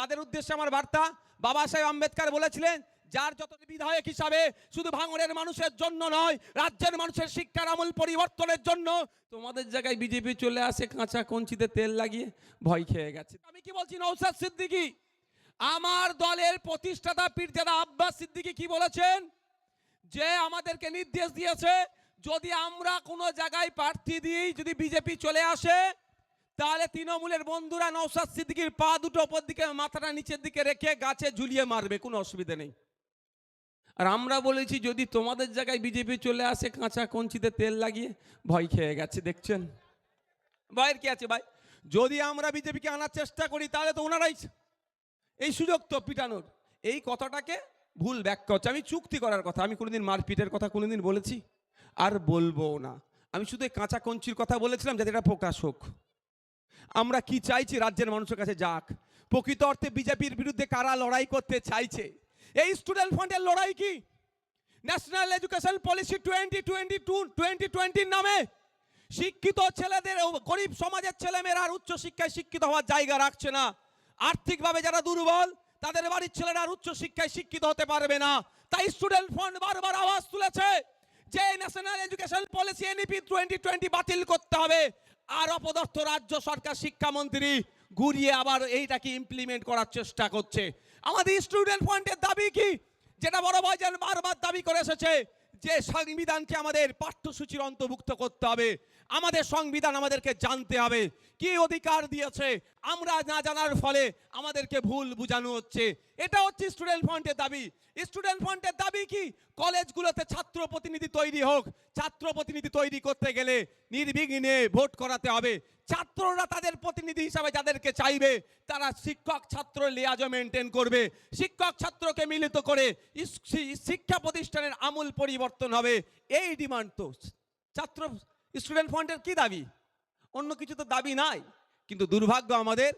তাদের উদ্দেশ্যে আমার বার্তা। বাবা সাহেব আম্বেদকর বলেছিলেন, যার যত বিধায়ক হিসাবে শুধু ভাঙড়ের মানুষের জন্য নয়, রাজ্যের মানুষের শিক্ষার আমূল পরিবর্তনের জন্য তোমাদের জায়গায় বিজেপি চলে আসে কাঁচা কঞ্চিতে তেল লাগিয়ে ভয় খেয়ে গেছে। আমি কি বলছি নৌসাদ সিদ্দিকি? আমার দলের প্রতিষ্ঠাতা পীরজাদা আব্বাস সিদ্দিকী কি বলেছেন? যে আমাদেরকে নির্দেশ দিয়েছে, যদি আমরা কোনো জায়গায় প্রার্থী দিই যদি বিজেপি চলে আসে তাহলে তৃণমূলের বন্ধুরা নৌসাদ সিদ্দিকির পা দুটো ওপর দিকে, মাথাটা নিচের দিকে রেখে গাছে ঝুলিয়ে মারবে, কোনো অসুবিধা নেই। আর আমরা বলেছি, যদি তোমাদের জায়গায় বিজেপি চলে আসে, কাঁচা কঞ্চিতে তেল লাগিয়ে ভয় খেয়ে গেছে, দেখছেন? ভয়ের কি আছে ভাই? যদি আমরা বিজেপিকে আনার চেষ্টা করি, তাহলে তো ওনারাই এই সুযোগ তো পিটানোর। এই কথাটাকে ভুল ব্যাখ্যা হচ্ছে। আমি চুক্তি করার কথা, আমি কোনোদিন মারপিটের কথা কোনোদিন বলেছি, আর বলব না। আমি শুধু কাঁচা কঞ্চির কথা বলেছিলাম, যাতে এটা প্রকাশ হোক। আমরা কি চাইছি রাজ্যের মানুষের কাছে যাক? প্রকৃত অর্থে বিজেপির বিরুদ্ধে কারা লড়াই করতে চাইছে? এই স্টুডেন্ট ফান্ডের লড়াই কি? National Education Policy twenty twenty two twenty টোয়েন্টির নামে শিক্ষিত ছেলেদের গরিব সমাজের ছেলেমেয়েরা আর উচ্চ শিক্ষায় শিক্ষিত হওয়ার জায়গা রাখছে না। আর্থিকভাবে যারা দুর্বল, তাদের বাড়ির ছেলেরা আর উচ্চ শিক্ষায় শিক্ষিত হতে পারবে না। তাই স্টুডেন্ট ফান্ড বারবার আওয়াজ তুলেছে যে National Education Policy NEP twenty twenty বাতিল করতে হবে। আর অপদর্থ রাজ্য সরকার শিক্ষামন্ত্রী ঘুরিয়ে আবার এইটাকে ইমপ্লিমেন্ট করার চেষ্টা করছে। আমাদের স্টুডেন্ট পয়েন্টের দাবি কি? যেটা বড় ভাইজান বারবার দাবি করে এসেছে যে সংবিধানকে আমাদের পাঠ্যসূচির অন্তর্ভুক্ত করতে হবে। আমাদের সংবিধান আমাদেরকে জানতে হবে। কি অধিকার দিয়েছে? আমরা না জানার ফলে আমাদেরকে ভুল বোঝানো হচ্ছে। এটা হচ্ছে স্টুডেন্ট ফ্রন্টের দাবি। স্টুডেন্ট ফ্রন্টের দাবি কি? কলেজগুলোতে ছাত্র প্রতিনিধি তৈরি হোক। ছাত্র প্রতিনিধি তৈরি করতে গেলে নির্বিঘ্নে ভোট করাতে হবে। ছাত্ররা তাদের প্রতিনিধি হিসাবে যাদেরকে চাইবে, তারা শিক্ষক ছাত্র লিয়াজও মেনটেন করবে। শিক্ষক ছাত্রকে মিলিত করে শিক্ষা প্রতিষ্ঠানের আমূল পরিবর্তন হবে। এই ডিমান্ড তো। ছাত্র স্টুডেন্ট ফ্রন্টের কি দাবি? অন্য কিছু তো দাবি নাই। কিন্তু দুর্ভাগ্য আমাদের,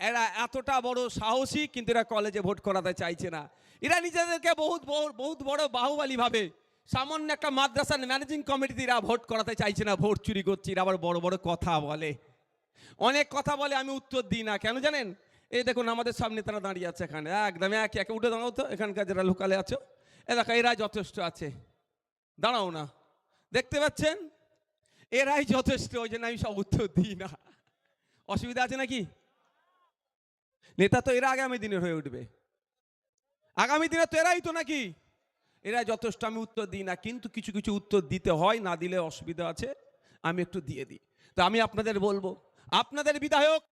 এরা এতটা বড় সাহসী, কিন্তু এরা কলেজে ভোট করাতে চাইছে না। এরা নিজেদেরকে বহুত বহুত বড় বাহুবালী ভাবে সামান্য একটা মাদ্রাসার ম্যানেজিং কমিটিতে এরা ভোট করাতে চাইছে না ভোট চুরি করছে, এরা আবার বড় বড় কথা বলে। অনেক কথা বলে, আমি উত্তর দিই না। কেন জানেন? এই দেখুন, আমাদের সামনে তারা দাঁড়িয়ে আছে এখানে। একদম একে একে, উঠে দাঁড়াও তো, এখানকার যারা লোকালে আছো। এ দেখো এরা যথেষ্ট আছে। দাঁড়াও না। দেখতে পাচ্ছেন? এরাই যথেষ্ট, ওই জন্য আমি সব উত্তর দিই না। অসুবিধা আছে নাকি? নেতা তো এরা আগামী দিনের হয়ে উঠবে। আগামী দিনে তো এরাই তো নাকি? এরা যথেষ্ট, আমি উত্তর দিই না, কিন্তু কিছু কিছু উত্তর দিতে হয়, না দিলে অসুবিধা আছে, আমি একটু দিয়ে দিই। তো আমি আপনাদের বলব, আপনাদের বিধায়ক,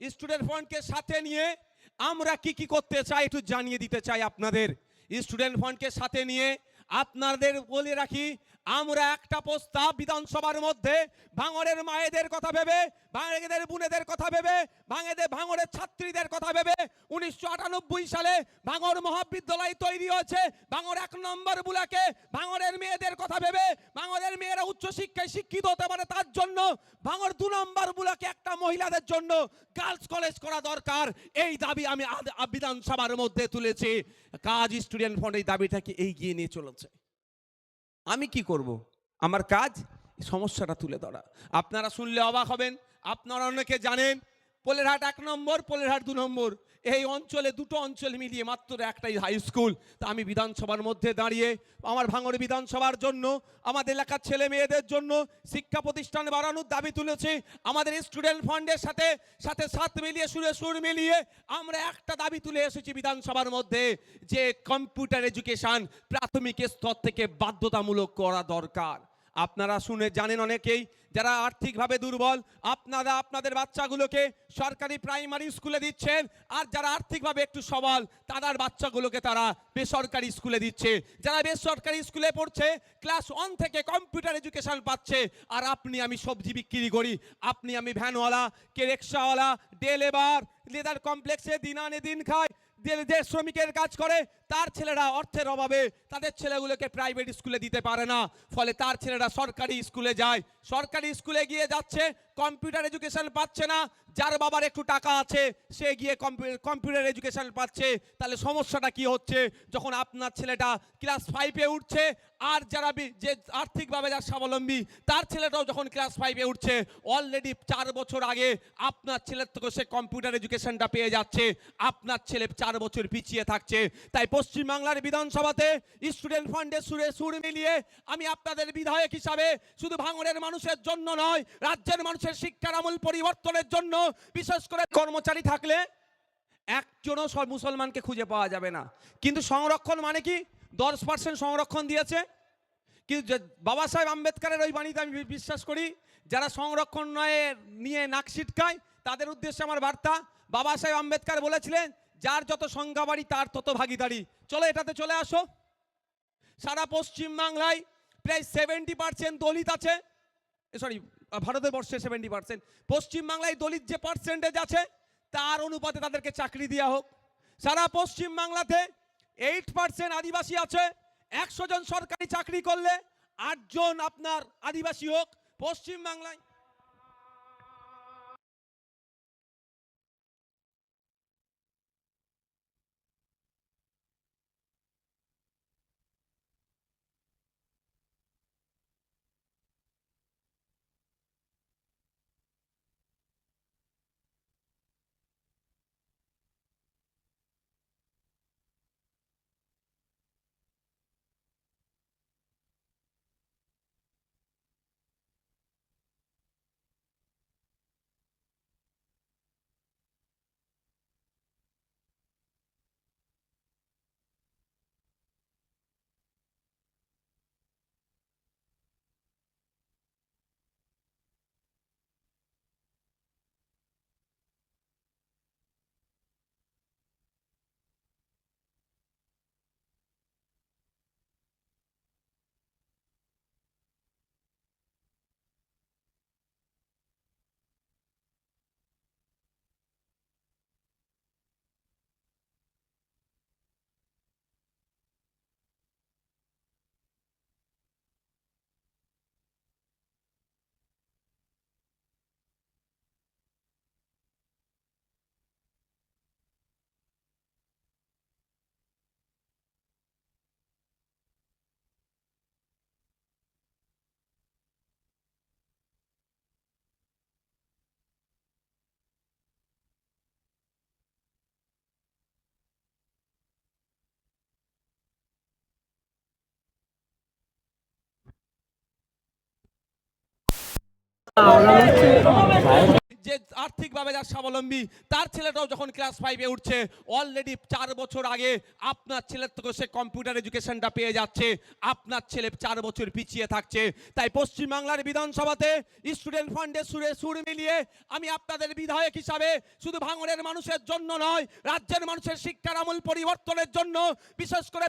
স্টুডেন্ট ফ্রন্টকে সাথে নিয়ে আমরা কি কি করতে চাই একটু জানিয়ে দিতে চাই আপনাদের। স্টুডেন্ট ফ্রন্টকে সাথে নিয়ে আপনাদের বলে রাখি আমরা একটা প্রস্তাব বিধানসভার মধ্যে ভাঙরের মায়েদের কথা ভেবে ভাঙেদের বোনেদের কথা ভেবে ভাঙেদের ভাঙরের ছাত্রীদের কথা ভেবে উনিশশো আটানব্বই সালে ভাঙর মহাবিদ্যালয় তৈরি হয়েছে। ভাঙর এক নম্বর বুলাকে ভাঙরের মেয়েদের কথা ভেবে ভাঙরের মেয়েরা উচ্চশিক্ষায় শিক্ষিত হতে পারে তার জন্য। ভাঙর দু নম্বর বুলাকে একটা মহিলাদের জন্য গার্লস কলেজ করা দরকার। এই দাবি আমি বিধানসভার মধ্যে তুলেছি। কাজ স্টুডেন্ট ফন্ড এই দাবিটাকে এগিয়ে নিয়ে চলেছে। আমি কি করব? আমার কাজ সমস্যাটা তুলে ধরা। আপনারা শুনলে অবাক হবেন, আপনারা অনেকে জানেন পোলেরহাট এক নম্বর, পোলেরহাট দু নম্বর। এই অঞ্চলে দুটো অঞ্চল মিলিয়ে মাত্র একটাই হাই স্কুল তা আমি বিধানসভার মধ্যে দাঁড়িয়ে আমার ভাঙড় বিধানসভার জন্য, আমাদের এলাকার ছেলে মেয়েদের জন্য শিক্ষা প্রতিষ্ঠান বাড়ানোর দাবি তুলেছি। আমাদের স্টুডেন্ট ফান্ডের সাথে সাথে সাত মিলিয়ে সুরে সুর মিলিয়ে আমরা একটা দাবি তুলে এসেছি বিধানসভার মধ্যে, যে কম্পিউটার এডুকেশন প্রাথমিক স্তর থেকে বাধ্যতামূলক করা দরকার। আপনারা শুনে জানেন অনেকেই যারা আর্থিকভাবে দুর্বল, আপনারা আপনাদের বাচ্চাগুলোকে সরকারি প্রাইমারি স্কুলে দিচ্ছেন, আর যারা আর্থিকভাবে একটু সবল, তাদের বাচ্চাগুলোকে তারা বেসরকারি স্কুলে দিচ্ছে। যারা বেসরকারি স্কুলে পড়ছে, ক্লাস ওয়ান থেকে কম্পিউটার এডুকেশন পাচ্ছে, আর আপনি আমি সবজি বিক্রি করি। আপনি আমি ভ্যানওয়ালা কে রিক্সাওয়ালা ডে লেবার লেদার কমপ্লেক্সে দিন আনে দিন খায় যে শ্রমিকের কাজ করে, তার ছেলেরা অর্থের অভাবে তাদের ছেলেগুলোকে প্রাইভেট স্কুলে দিতে পারে না। ফলে তার ছেলেরা সরকারি স্কুলে যায়। সরকারি স্কুলে গিয়ে যাচ্ছে কম্পিউটার এডুকেশন পাচ্ছে না, যার বাবার একটু টাকা আছে, সে গিয়ে কম্পিউটার এডুকেশন পাচ্ছে। তাহলে সমস্যাটা কি হচ্ছে? যখন আপনার ছেলেটা ক্লাস ফাইভে উঠছে, আর যারা যে আর্থিকভাবে যার স্বাবলম্বী, তার ছেলেটাও যখন ক্লাস ফাইভে উঠছে অলরেডি চার বছর আগে আপনার ছেলের থেকে সে কম্পিউটার এডুকেশনটা পেয়ে যাচ্ছে। আপনার ছেলে চার বছর পিছিয়ে থাকছে। তাই পশ্চিমবাংলার বিধানসভাতে স্টুডেন্ট ফান্ডের সুরে সুর মিলিয়ে আমি আপনাদের বিধায়ক হিসাবে শুধু ভাঙড়ের মানুষের জন্য নয়, রাজ্যের মানুষের শিক্ষার আমূল পরিবর্তনের জন্য বিশেষ করে কর্মচারী থাকলে একজনও মুসলমানকে খুঁজে পাওয়া যাবে না। কিন্তু সংরক্ষণ মানে কি? দশ পার্সেন্ট সংরক্ষণ দিয়েছে। কিন্তু বাবা সাহেব আম্বেদকরের ওই বাণীতে আমি বিশ্বাস করি, যারা সংরক্ষণ নয়, নিয়ে নাক ছিটকায়, তাদের উদ্দেশ্যে আমার বার্তা, বাবা সাহেব আম্বেদকর বলেছিলেন, যার যত সংখ্যা বাড়ি, তার তত ভাগিদারি। চলো এটাতে চলে আসো। সারা পশ্চিম বাংলায় প্রায় সেভেন্টি পার্সেন্ট দলিত আছে। সরি ভারতের বর্ষে সেভেন্টি পার্সেন্ট পশ্চিমবাংলায় দলিত যে পার্সেন্টেজ আছে, তার অনুপাতে তাদেরকে চাকরি দেওয়া হোক। সারা পশ্চিমবাংলাতে এইট পার্সেন্ট আদিবাসী আছে। একশো জন সরকারি চাকরি করলে আটজন আপনার আদিবাসী হোক। পশ্চিম যে আর্থিকভাবে যার স্বাবলম্বী, তার ছেলেটাও যখন ক্লাস ফাইভে উঠছে অলরেডি চার বছর আগে আপনার ছেলের থেকে সে কম্পিউটার এডুকেশনটা পেয়ে যাচ্ছে, আপনার ছেলে চার বছর পিছিয়ে থাকছে। তাই পশ্চিমবাংলার বিধানসভাতে স্টুডেন্ট ফান্ডের সুরে সুর মিলিয়ে আমি আপনাদের বিধায়ক হিসাবে শুধু ভাঙড়ের মানুষের জন্য নয়, রাজ্যের মানুষের শিক্ষার আমূল পরিবর্তনের জন্য বিশেষ করে